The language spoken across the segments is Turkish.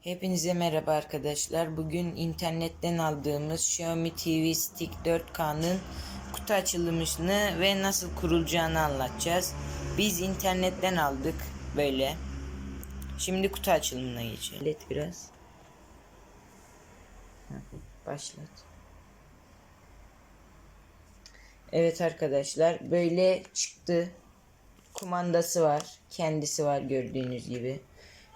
Hepinize merhaba arkadaşlar. Bugün internetten aldığımız Xiaomi TV Stick 4K'nın kutu açılımını ve nasıl kurulacağını anlatacağız. Biz internetten aldık böyle. Şimdi kutu açılımına geçelim. Let biraz. Başlat. Evet arkadaşlar böyle çıktı. Kumandası var. Kendisi var gördüğünüz gibi.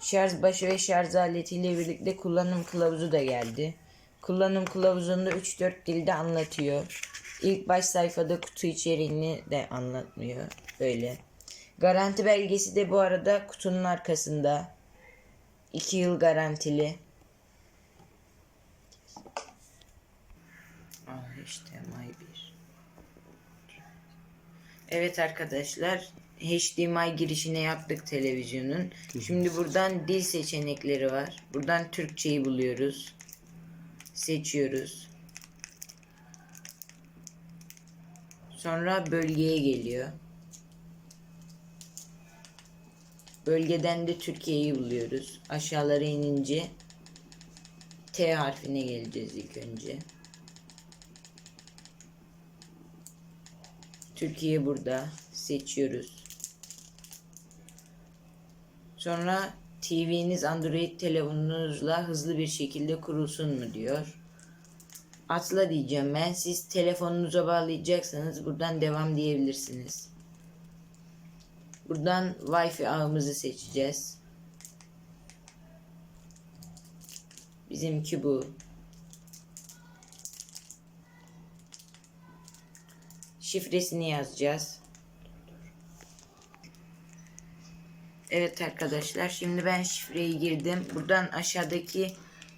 Şarj başı ve şarj aletiyle birlikte kullanım kılavuzu da geldi. Kullanım kılavuzunda 3-4 dilde anlatıyor. İlk baş sayfada kutu içeriğini de anlatmıyor. Böyle. Garanti belgesi de bu arada kutunun arkasında. 2 yıl garantili. Ah HDMI 1. Evet arkadaşlar HDMI girişine yaptık televizyonun. Şimdi buradan dil seçenekleri var. Buradan Türkçeyi buluyoruz. Seçiyoruz. Sonra bölgeye geliyor. Bölgeden de Türkiye'yi buluyoruz. Aşağılara inince T harfine geleceğiz ilk önce. Türkiye burada seçiyoruz. Sonra TV'niz Android telefonunuzla hızlı bir şekilde kurulsun mu diyor. Atla diyeceğim ben. Siz telefonunuza bağlayacaksanız buradan devam diyebilirsiniz. Buradan Wi-Fi ağımızı seçeceğiz. Bizimki bu. Şifresini yazacağız. Evet arkadaşlar şimdi ben şifreyi girdim. Buradan aşağıdaki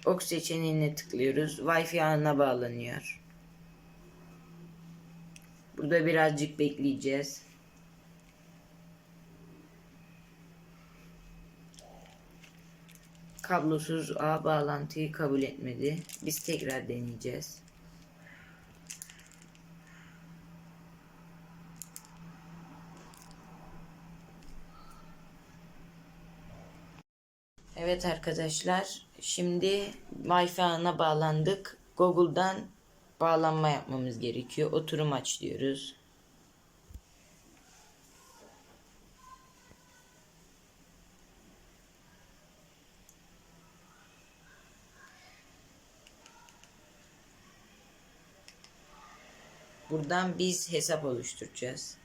ok seçeneğine tıklıyoruz. Wi-Fi ağına bağlanıyor. Burada birazcık bekleyeceğiz. Kablosuz ağ bağlantıyı kabul etmedi. Biz tekrar deneyeceğiz. Evet arkadaşlar şimdi Wi-Fi ağına bağlandık. Google'dan bağlanma yapmamız gerekiyor. Oturum aç diyoruz. Buradan biz hesap oluşturacağız.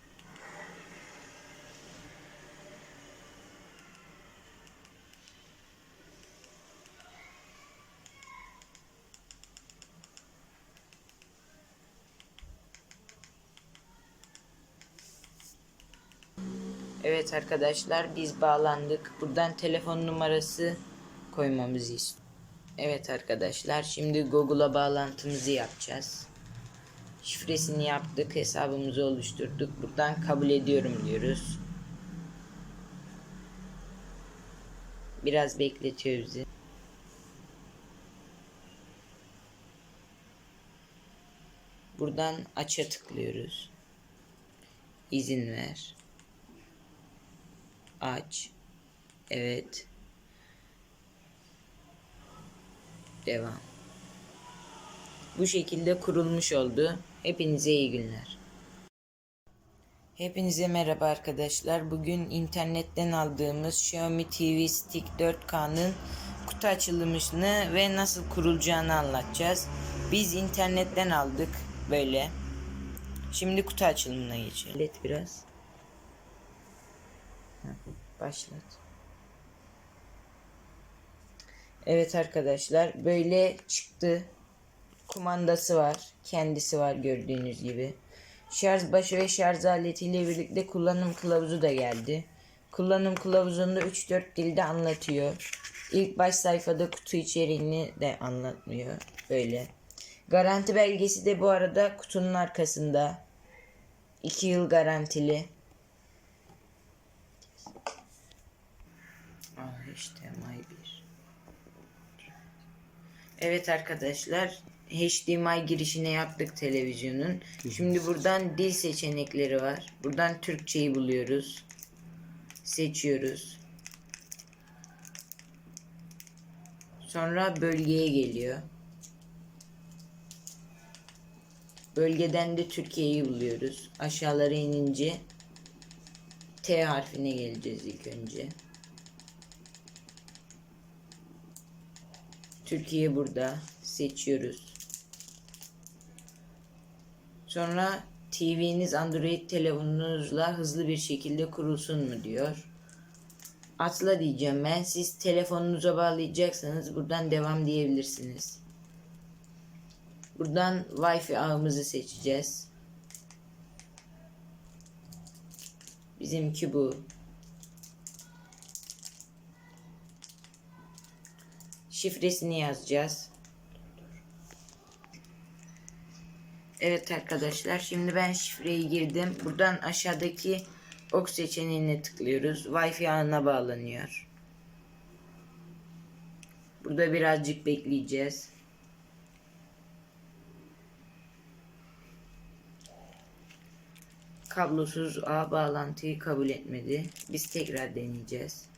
Evet arkadaşlar biz bağlandık. Buradan telefon numarası koymamızı istiyor. Evet arkadaşlar şimdi Google'a bağlantımızı yapacağız. Şifresini yaptık, hesabımızı oluşturduk. Buradan kabul ediyorum diyoruz. Biraz bekletiyor bizi. Buradan aç'a tıklıyoruz. İzin ver. Aç. Evet. Devam. Bu şekilde kurulmuş oldu. Hepinize iyi günler. Hepinize merhaba arkadaşlar. Bugün internetten aldığımız Xiaomi TV Stick 4K'nın kutu açılımını ve nasıl kurulacağını anlatacağız. Biz internetten aldık böyle. Şimdi kutu açılımına geçelim. Let biraz. Başlat. Evet arkadaşlar böyle çıktı. Kumandası var. Kendisi var gördüğünüz gibi. Şarj başı ve şarj aletiyle birlikte kullanım kılavuzu da geldi. Kullanım kılavuzunda 3-4 dilde anlatıyor. İlk baş sayfada kutu içeriğini de anlatmıyor. Böyle. Garanti belgesi de bu arada kutunun arkasında. 2 yıl garantili. Ah HDMI 1. Evet arkadaşlar HDMI girişine yaptık televizyonun. Şimdi buradan dil seçenekleri var. Buradan Türkçeyi buluyoruz. Seçiyoruz. Sonra bölgeye geliyor. Bölgeden de Türkiye'yi buluyoruz. Aşağılara inince T harfine geleceğiz ilk önce. Türkiye burada. Seçiyoruz. Sonra TV'niz Android telefonunuzla hızlı bir şekilde kurulsun mu diyor. Atla diyeceğim ben. Siz telefonunuza bağlayacaksanız buradan devam diyebilirsiniz. Buradan Wi-Fi ağımızı seçeceğiz. Bizimki bu. Şifresini yazacağız. Evet arkadaşlar şimdi ben şifreyi girdim. Buradan aşağıdaki ok seçeneğine tıklıyoruz. Wi-Fi ağına bağlanıyor. Burada birazcık bekleyeceğiz. Kablosuz ağ bağlantıyı kabul etmedi. Biz tekrar deneyeceğiz.